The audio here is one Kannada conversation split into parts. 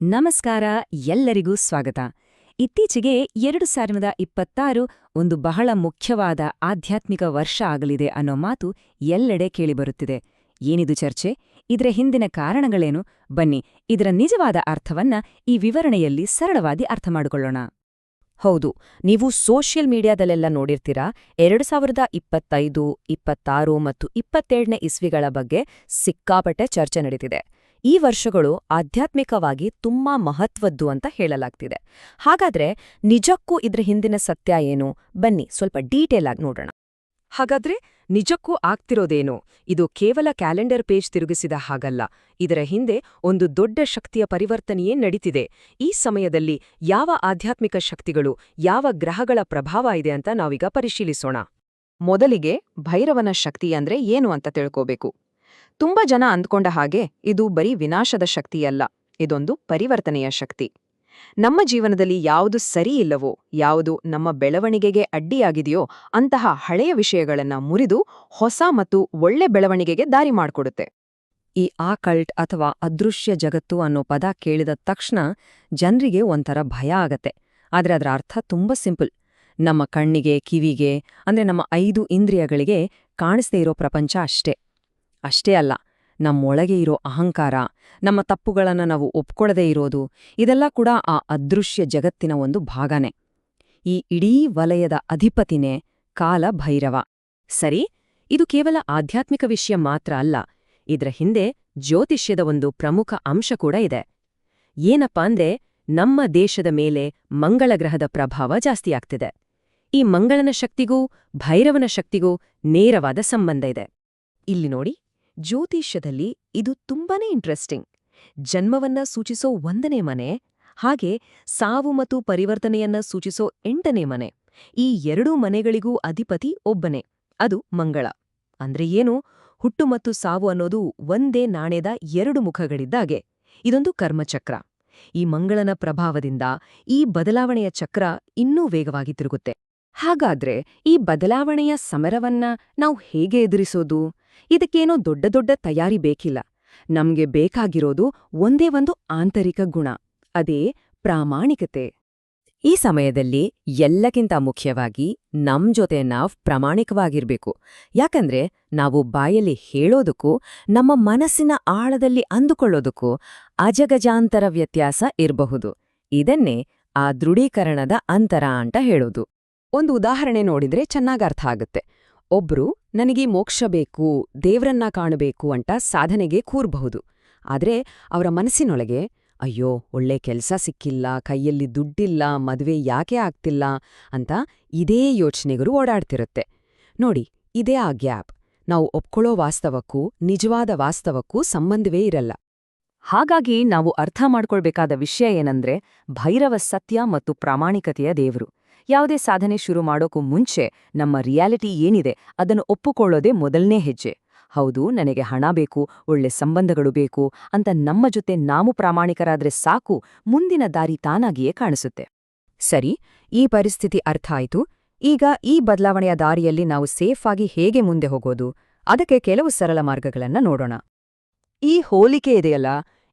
ನಮಸ್ಕಾರ, ಎಲ್ಲರಿಗೂ ಸ್ವಾಗತ. ಇತ್ತೀಚೆಗೆ ಎರಡು ಸಾವಿರದ ಇಪ್ಪತ್ತಾರು ಒಂದು ಬಹಳ ಮುಖ್ಯವಾದ ಆಧ್ಯಾತ್ಮಿಕ ವರ್ಷ ಆಗಲಿದೆ ಅನ್ನೋ ಮಾತು ಎಲ್ಲೆಡೆ ಕೇಳಿಬರುತ್ತಿದೆ. ಏನಿದು ಚರ್ಚೆ? ಇದರ ಹಿಂದಿನ ಕಾರಣಗಳೇನು? ಬನ್ನಿ, ಇದರ ನಿಜವಾದ ಅರ್ಥವನ್ನ ಈ ವಿವರಣೆಯಲ್ಲಿ ಸರಳವಾಗಿ ಅರ್ಥಮಾಡಿಕೊಳ್ಳೋಣ. ಹೌದು, ನೀವು ಸೋಷಿಯಲ್ ಮೀಡಿಯಾದಲ್ಲೆಲ್ಲ ನೋಡಿರ್ತೀರಾ? ಎರಡು ಸಾವಿರದ ಇಪ್ಪತ್ತೈದು ಇಪ್ಪತ್ತಾರು ಮತ್ತು ಇಪ್ಪತ್ತೇಳನೇ ಇಸ್ವಿಗಳ ಬಗ್ಗೆ ಸಿಕ್ಕಾಪಟ್ಟೆ ಚರ್ಚೆ ನಡೀತಿದೆ. ಈ ವರ್ಷಗಳು ಆಧ್ಯಾತ್ಮಿಕವಾಗಿ ತುಂಬಾ ಮಹತ್ವದ್ದು ಅಂತ ಹೇಳಲಾಗ್ತಿದೆ. ಹಾಗಾದ್ರೆ ನಿಜಕ್ಕೂ ಇದ್ರ ಹಿಂದಿನ ಸತ್ಯ ಏನು? ಬನ್ನಿ, ಸ್ವಲ್ಪ ಡೀಟೇಲ್ ಆಗಿ ನೋಡೋಣ. ಹಾಗಾದ್ರೆ ನಿಜಕ್ಕೂ ಆಗ್ತಿರೋದೇನು? ಇದು ಕೇವಲ ಕ್ಯಾಲೆಂಡರ್ ಪೇಜ್ ತಿರುಗಿಸಿದ ಹಾಗಲ್ಲ. ಇದರ ಹಿಂದೆ ಒಂದು ದೊಡ್ಡ ಶಕ್ತಿಯ ಪರಿವರ್ತನೆಯೇ ನಡೀತಿದೆ. ಈ ಸಮಯದಲ್ಲಿ ಯಾವ ಆಧ್ಯಾತ್ಮಿಕ ಶಕ್ತಿಗಳು, ಯಾವ ಗ್ರಹಗಳ ಪ್ರಭಾವ ಇದೆ ಅಂತ ನಾವೀಗ ಪರಿಶೀಲಿಸೋಣ. ಮೊದಲಿಗೆ ಭೈರವನ ಶಕ್ತಿ ಅಂದ್ರೆ ಏನು ಅಂತ ತಿಳ್ಕೋಬೇಕು. ತುಂಬಾ ಜನ ಅಂದ್ಕೊಂಡ ಹಾಗೆ ಇದು ಬರೀ ವಿನಾಶದ ಶಕ್ತಿಯಲ್ಲ, ಇದೊಂದು ಪರಿವರ್ತನೆಯ ಶಕ್ತಿ. ನಮ್ಮ ಜೀವನದಲ್ಲಿ ಯಾವುದು ಸರಿ ಇಲ್ಲವೋ, ಯಾವುದು ನಮ್ಮ ಬೆಳವಣಿಗೆಗೆ ಅಡ್ಡಿಯಾಗಿದೆಯೋ, ಅಂತಹ ಹಳೆಯ ವಿಷಯಗಳನ್ನ ಮುರಿದು ಹೊಸ ಮತ್ತು ಒಳ್ಳೆ ಬೆಳವಣಿಗೆಗೆ ದಾರಿ ಮಾಡಿಕೊಡುತ್ತೆ. ಈ ಆಕಲ್ಟ್ ಅಥವಾ ಅದೃಶ್ಯ ಜಗತ್ತು ಅನ್ನೋ ಪದ ಕೇಳಿದ ತಕ್ಷಣ ಜನರಿಗೆ ಒಂಥರ ಭಯ ಆಗತ್ತೆ. ಆದರೆ ಅದರ ಅರ್ಥ ತುಂಬಾ ಸಿಂಪಲ್. ನಮ್ಮ ಕಣ್ಣಿಗೆ, ಕಿವಿಗೆ, ಅಂದ್ರೆ ನಮ್ಮ ಐದು ಇಂದ್ರಿಯಗಳಿಗೆ ಕಾಣಿಸ್ದೇ ಇರೋ ಪ್ರಪಂಚ ಅಷ್ಟೇ. ಅಷ್ಟೇ ಅಲ್ಲ, ನಮ್ಮೊಳಗೆ ಇರೋ ಅಹಂಕಾರ, ನಮ್ಮ ತಪ್ಪುಗಳನ್ನು ನಾವು ಒಪ್ಕೊಳ್ಳದೇ ಇರೋದು, ಇದೆಲ್ಲ ಕೂಡ ಆ ಅದೃಶ್ಯ ಜಗತ್ತಿನ ಒಂದು ಭಾಗನೇ. ಈ ಇಡೀ ವಲಯದ ಅಧಿಪತಿನೇ ಕಾಲ ಭೈರವ ಸರಿ, ಇದು ಕೇವಲ ಆಧ್ಯಾತ್ಮಿಕ ವಿಷಯ ಮಾತ್ರ ಅಲ್ಲ, ಇದರ ಹಿಂದೆ ಜ್ಯೋತಿಷ್ಯದ ಒಂದು ಪ್ರಮುಖ ಅಂಶ ಕೂಡ ಇದೆ. ಏನಪ್ಪಾ ಅಂದ್ರೆ, ನಮ್ಮ ದೇಶದ ಮೇಲೆ ಮಂಗಳ ಗ್ರಹದ ಪ್ರಭಾವ ಜಾಸ್ತಿಯಾಗ್ತಿದೆ ಈ ಮಂಗಳನ ಶಕ್ತಿಗೂ ಭೈರವನ ಶಕ್ತಿಗೂ ನೇರವಾದ ಸಂಬಂಧ ಇದೆ. ಇಲ್ಲಿ ನೋಡಿ. ಜ್ಯೋತಿಷ್ಯದಲ್ಲಿ ಇದು ತುಂಬಾನೇ ಇಂಟ್ರೆಸ್ಟಿಂಗ್ ಜನ್ಮವನ್ನ ಸೂಚಿಸೋ ಒಂದನೇ ಮನೆ, ಹಾಗೆ ಸಾವು ಮತ್ತು ಪರಿವರ್ತನೆಯನ್ನ ಸೂಚಿಸೋ ಎಂಟನೇ ಮನೆ. ಈ ಎರಡೂ ಮನೆಗಳಿಗೂ ಅಧಿಪತಿ ಒಬ್ಬನೇ, ಅದು ಮಂಗಳ. ಅಂದ್ರೆ ಏನು? ಹುಟ್ಟು ಮತ್ತು ಸಾವು ಅನ್ನೋದು ಒಂದೇ ನಾಣ್ಯದ ಎರಡು ಮುಖಗಳಿದ್ದಾಗೆ ಇದೊಂದು ಕರ್ಮಚಕ್ರ. ಈ ಮಂಗಳನ ಪ್ರಭಾವದಿಂದ ಈ ಬದಲಾವಣೆಯ ಚಕ್ರ ಇನ್ನೂ ವೇಗವಾಗಿ ತಿರುಗುತ್ತೆ. ಹಾಗಾದ್ರೆ ಈ ಬದಲಾವಣೆಯ ಸಮರವನ್ನ ನಾವು ಹೇಗೆ ಎದುರಿಸೋದು? ಇದಕ್ಕೇನೋ ದೊಡ್ಡ ದೊಡ್ಡ ತಯಾರಿ ಬೇಕಿಲ್ಲ. ನಮ್ಗೆ ಬೇಕಾಗಿರೋದು ಒಂದೇ ಒಂದು ಆಂತರಿಕ ಗುಣ, ಅದೇ ಪ್ರಾಮಾಣಿಕತೆ. ಈ ಸಮಯದಲ್ಲಿ ಎಲ್ಲಕ್ಕಿಂತ ಮುಖ್ಯವಾಗಿ ನಮ್ ಜೊತೆ ನಾವ್ ಪ್ರಾಮಾಣಿಕವಾಗಿರ್ಬೇಕು. ಯಾಕಂದ್ರೆ ನಾವು ಬಾಯಲ್ಲಿ ಹೇಳೋದಕ್ಕೂ, ನಮ್ಮ ಮನಸ್ಸಿನ ಆಳದಲ್ಲಿ ಅಂದುಕೊಳ್ಳೋದಕ್ಕೂ ಅಜಗಜಾಂತರ ವ್ಯತ್ಯಾಸ ಇರಬಹುದು. ಇದನ್ನೇ ಆ ದೃಢೀಕರಣದ ಅಂತರ ಅಂತ ಹೇಳೋದು. ಒಂದು ಉದಾಹರಣೆ ನೋಡಿದ್ರೆ ಚೆನ್ನಾಗರ್ಥ ಆಗುತ್ತೆ. ಒಬ್ರು ನನಗೆ ಮೋಕ್ಷ ಬೇಕು, ದೇವ್ರನ್ನ ಕಾಣಬೇಕು ಅಂತ ಸಾಧನೆಗೆ ಕೂರ್ಬಹುದು. ಆದ್ರೆ ಅವರ ಮನಸ್ಸಿನೊಳಗೆ, ಅಯ್ಯೋ, ಒಳ್ಳೆ ಕೆಲಸ ಸಿಕ್ಕಿಲ್ಲ, ಕೈಯಲ್ಲಿ ದುಡ್ಡಿಲ್ಲ, ಮದುವೆ ಯಾಕೆ ಆಗ್ತಿಲ್ಲ? ಅಂತ ಇದೇ ಯೋಚನೆಗಳು ಓಡಾಡ್ತಿರುತ್ತೆ. ನೋಡಿ, ಇದೇ ಆ ಗ್ಯಾಪ್. ನಾವು ಒಪ್ಕೊಳ್ಳೋ ವಾಸ್ತವಕ್ಕೂ, ನಿಜವಾದ ವಾಸ್ತವಕ್ಕೂ ಸಂಬಂಧವೇ ಇರಲ್ಲ. ಹಾಗಾಗಿ ನಾವು ಅರ್ಥ ಮಾಡ್ಕೊಳ್ಬೇಕಾದ ವಿಷಯ ಏನಂದ್ರೆ, ಭೈರವ ಸತ್ಯ ಮತ್ತು ಪ್ರಾಮಾಣಿಕತೆಯ ದೇವರು. ಯಾವುದೇ ಸಾಧನೆ ಶುರು ಮಾಡೋಕ್ಕೂ ಮುಂಚೆ ನಮ್ಮ ರಿಯಾಲಿಟಿ ಏನಿದೆ ಅದನ್ನು ಒಪ್ಪಿಕೊಳ್ಳೋದೇ ಮೊದಲನೇ ಹೆಜ್ಜೆ. ಹೌದು, ನನಗೆ ಹಣ ಬೇಕು, ಒಳ್ಳೆ ಸಂಬಂಧಗಳು ಬೇಕು ಅಂತ ನಮ್ಮ ಜೊತೆ ನಾವು ಪ್ರಾಮಾಣಿಕರಾದ್ರೆ ಸಾಕು, ಮುಂದಿನ ದಾರಿ ತಾನಾಗಿಯೇ ಕಾಣಿಸುತ್ತೆ. ಸರಿ, ಈ ಪರಿಸ್ಥಿತಿ ಅರ್ಥ ಆಯಿತು. ಈಗ ಈ ಬದಲಾವಣೆಯ ದಾರಿಯಲ್ಲಿ ನಾವು ಸೇಫ್ ಆಗಿ ಹೇಗೆ ಮುಂದೆ ಹೋಗೋದು? ಅದಕ್ಕೆ ಕೆಲವು ಸರಳ ಮಾರ್ಗಗಳನ್ನ ನೋಡೋಣ. ಈ ಹೋಲಿಕೆ ಇದೆಯಲ್ಲ,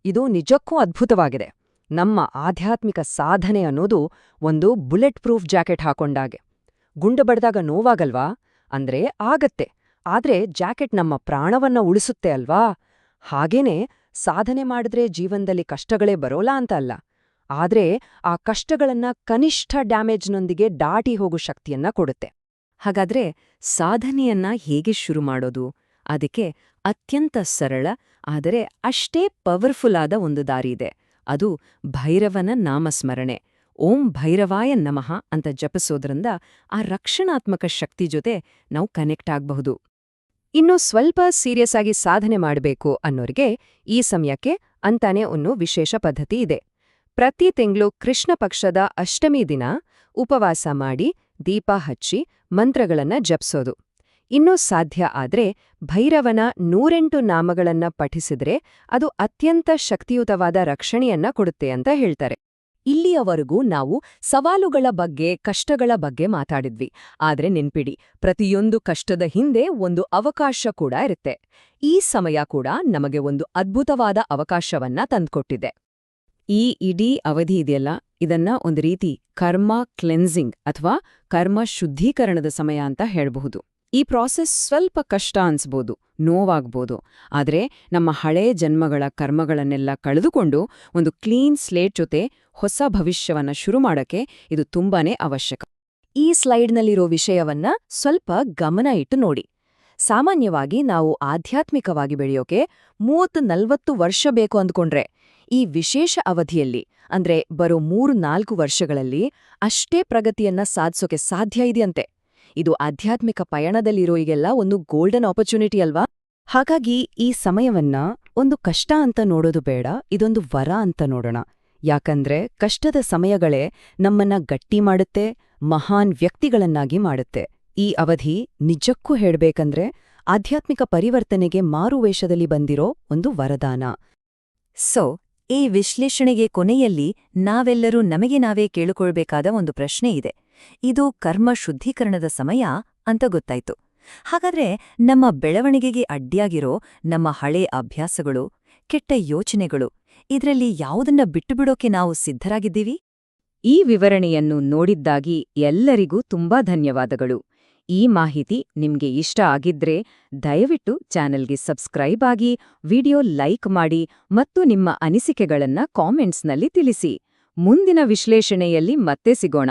ಇದು ನಿಜಕ್ಕೂ ಅದ್ಭುತವಾಗಿದೆ. ನಮ್ಮ ಆಧ್ಯಾತ್ಮಿಕ ಸಾಧನೆ ಅನ್ನೋದು ಒಂದು ಬುಲೆಟ್ ಪ್ರೂಫ್ ಜಾಕೆಟ್ ಹಾಕೊಂಡಾಗೆ. ಗುಂಡು ಬಡ್ದಾಗ ನೋವಾಗಲ್ವಾ? ಅಂದ್ರೆ ಆಗತ್ತೆ. ಆದ್ರೆ ಜಾಕೆಟ್ ನಮ್ಮ ಪ್ರಾಣವನ್ನ ಉಳಿಸುತ್ತೆ ಅಲ್ವಾ? ಹಾಗೇನೆ ಸಾಧನೆ ಮಾಡಿದ್ರೆ ಜೀವನದಲ್ಲಿ ಕಷ್ಟಗಳೇ ಬರೋಲ್ಲ ಅಂತ ಅಲ್ಲ. ಆದ್ರೆ ಆ ಕಷ್ಟಗಳನ್ನ ಕನಿಷ್ಠ ಡ್ಯಾಮೇಜ್ನೊಂದಿಗೆ ದಾಟಿ ಹೋಗೋ ಶಕ್ತಿಯನ್ನ ಕೊಡುತ್ತೆ. ಹಾಗಾದ್ರೆ ಸಾಧನೆಯನ್ನ ಹೇಗೆ ಶುರು ಮಾಡೋದು? ಅದಕ್ಕೆ ಅತ್ಯಂತ ಸರಳ, ಆದರೆ ಅಷ್ಟೇ ಪವರ್ಫುಲ್ ಆದ ಒಂದು ದಾರಿ ಇದೆ. ಅದು ಭೈರವನ ನಾಮಸ್ಮರಣೆ. ಓಂ ಭೈರವಾಯ ನಮಃ ಅಂತ ಜಪಿಸೋದ್ರಿಂದ ಆ ರಕ್ಷಣಾತ್ಮಕ ಶಕ್ತಿ ಜೊತೆ ನಾವು ಕನೆಕ್ಟ್ ಆಗಬಹುದು. ಇನ್ನು ಸ್ವಲ್ಪ ಸೀರಿಯಸ್ ಆಗಿ ಸಾಧನೆ ಮಾಡಬೇಕು ಅನ್ನೋರಿಗೆ ಈ ಸಮಯಕ್ಕೆ ಅಂತಾನೆ ಒಂದು ವಿಶೇಷ ಪದ್ಧತಿ ಇದೆ. ಪ್ರತಿ ತಿಂಗಳು ಕೃಷ್ಣ ಪಕ್ಷದ ಅಷ್ಟಮಿ ದಿನ ಉಪವಾಸ ಮಾಡಿ ದೀಪ ಹಚ್ಚಿ ಮಂತ್ರಗಳನ್ನ ಜಪ್ಸೋದು. ಇನ್ನೂ ಸಾಧ್ಯ ಆದ್ರೆ ಭೈರವನ ನೂರೆಂಟು ನಾಮಗಳನ್ನ ಪಠಿಸಿದ್ರೆ ಅದು ಅತ್ಯಂತ ಶಕ್ತಿಯುತವಾದ ರಕ್ಷಣೆಯನ್ನ ಕೊಡುತ್ತೆ ಅಂತ ಹೇಳ್ತಾರೆ. ಇಲ್ಲಿಯವರೆಗೂ ನಾವು ಸವಾಲುಗಳ ಬಗ್ಗೆ, ಕಷ್ಟಗಳ ಬಗ್ಗೆ ಮಾತಾಡಿದ್ವಿ. ಆದ್ರೆ ನೆನ್ಪಿಡಿ, ಪ್ರತಿಯೊಂದು ಕಷ್ಟದ ಹಿಂದೆ ಒಂದು ಅವಕಾಶ ಕೂಡ ಇರುತ್ತೆ. ಈ ಸಮಯ ಕೂಡ ನಮಗೆ ಒಂದು ಅದ್ಭುತವಾದ ಅವಕಾಶವನ್ನ ತಂದ್ಕೊಟ್ಟಿದೆ. ಈ ಇಡೀ ಅವಧಿ ಇದೆಯಲ್ಲ, ಇದನ್ನ ಒಂದು ರೀತಿ ಕರ್ಮ ಕ್ಲೆನ್ಸಿಂಗ್ ಅಥವಾ ಕರ್ಮ ಶುದ್ಧೀಕರಣದ ಸಮಯ ಅಂತ ಹೇಳಬಹುದು. ಈ ಪ್ರಾಸೆಸ್ ಸ್ವಲ್ಪ ಕಷ್ಟ ಅನ್ಸ್ಬೋದು, ನೋವಾಗ್ಬೋದು. ಆದ್ರೆ ನಮ್ಮ ಹಳೇ ಜನ್ಮಗಳ ಕರ್ಮಗಳನ್ನೆಲ್ಲ ಕಳೆದುಕೊಂಡು ಒಂದು ಕ್ಲೀನ್ ಸ್ಲೇಟ್ ಜೊತೆ ಹೊಸ ಭವಿಷ್ಯವನ್ನ ಶುರು ಮಾಡಕ್ಕೆ ಇದು ತುಂಬಾನೇ ಅವಶ್ಯಕ. ಈ ಸ್ಲೈಡ್ನಲ್ಲಿರೋ ವಿಷಯವನ್ನ ಸ್ವಲ್ಪ ಗಮನ ಇಟ್ಟು ನೋಡಿ. ಸಾಮಾನ್ಯವಾಗಿ ನಾವು ಆಧ್ಯಾತ್ಮಿಕವಾಗಿ ಬೆಳೆಯೋಕೆ ಮೂವತ್ತು ನಲ್ವತ್ತು ವರ್ಷ ಬೇಕು ಅಂದ್ಕೊಂಡ್ರೆ, ಈ ವಿಶೇಷ ಅವಧಿಯಲ್ಲಿ, ಅಂದ್ರೆ ಬರೋ ಮೂರು ನಾಲ್ಕು ವರ್ಷಗಳಲ್ಲಿ ಅಷ್ಟೇ ಪ್ರಗತಿಯನ್ನ ಸಾಧಿಸೋಕೆ ಸಾಧ್ಯ ಇದೆಯಂತೆ. ಇದು ಆಧ್ಯಾತ್ಮಿಕ ಪಯಣದಲ್ಲಿರೋರಿಗೆಲ್ಲ ಒಂದು ಗೋಲ್ಡನ್ ಆಪರ್ಚುನಿಟಿ ಅಲ್ವಾ? ಹಾಗಾಗಿ ಈ ಸಮಯವನ್ನ ಒಂದು ಕಷ್ಟ ಅಂತ ನೋಡೋದು ಬೇಡ, ಇದೊಂದು ವರ ಅಂತ ನೋಡೋಣ. ಯಾಕಂದ್ರೆ ಕಷ್ಟದ ಸಮಯಗಳೇ ನಮ್ಮನ್ನ ಗಟ್ಟಿ ಮಾಡುತ್ತೆ, ಮಹಾನ್ ವ್ಯಕ್ತಿಗಳನ್ನಾಗಿ ಮಾಡುತ್ತೆ. ಈ ಅವಧಿ ನಿಜಕ್ಕೂ ಹೇಳ್ಬೇಕಂದ್ರೆ ಆಧ್ಯಾತ್ಮಿಕ ಪರಿವರ್ತನೆಗೆ ಮಾರುವೇಷದಲ್ಲಿ ಬಂದಿರೋ ಒಂದು ವರದಾನ. ಸೊ ಈ ವಿಶ್ಲೇಷಣೆಗೆ ಕೊನೆಯಲ್ಲಿ ನಾವೆಲ್ಲರೂ ನಮಗೆ ನಾವೇ ಕೇಳಿಕೊಳ್ಬೇಕಾದ ಒಂದು ಪ್ರಶ್ನೆ ಇದೆ. ಇದು ಕರ್ಮ ಶುದ್ಧೀಕರಣದ ಸಮಯ ಅಂತ ಗೊತ್ತಾಯ್ತು. ಹಾಗಾದ್ರೆ ನಮ್ಮ ಬೆಳವಣಿಗೆಗೆ ಅಡ್ಡಿಯಾಗಿರೋ ನಮ್ಮ ಹಳೆ ಅಭ್ಯಾಸಗಳು, ಕೆಟ್ಟ ಯೋಚನೆಗಳು, ಇದರಲ್ಲಿ ಯಾವುದನ್ನ ಬಿಟ್ಟುಬಿಡೋಕೆ ನಾವು ಸಿದ್ಧರಾಗಿದ್ದೀವಿ? ಈ ವಿವರಣೆಯನ್ನು ನೋಡಿದ್ದಾಗಿ ಎಲ್ಲರಿಗೂ ತುಂಬಾ ಧನ್ಯವಾದಗಳು. ಈ ಮಾಹಿತಿ ನಿಮ್ಗೆ ಇಷ್ಟ ಆಗಿದ್ರೆ ದಯವಿಟ್ಟು ಚಾನೆಲ್ಗೆ ಸಬ್ಸ್ಕ್ರೈಬ್ ಆಗಿ, ವಿಡಿಯೋ ಲೈಕ್ ಮಾಡಿ ಮತ್ತು ನಿಮ್ಮ ಅನಿಸಿಕೆಗಳನ್ನ ಕಾಮೆಂಟ್ಸ್ನಲ್ಲಿ ತಿಳಿಸಿ. ಮುಂದಿನ ವಿಶ್ಲೇಷಣೆಯಲ್ಲಿ ಮತ್ತೆ ಸಿಗೋಣ.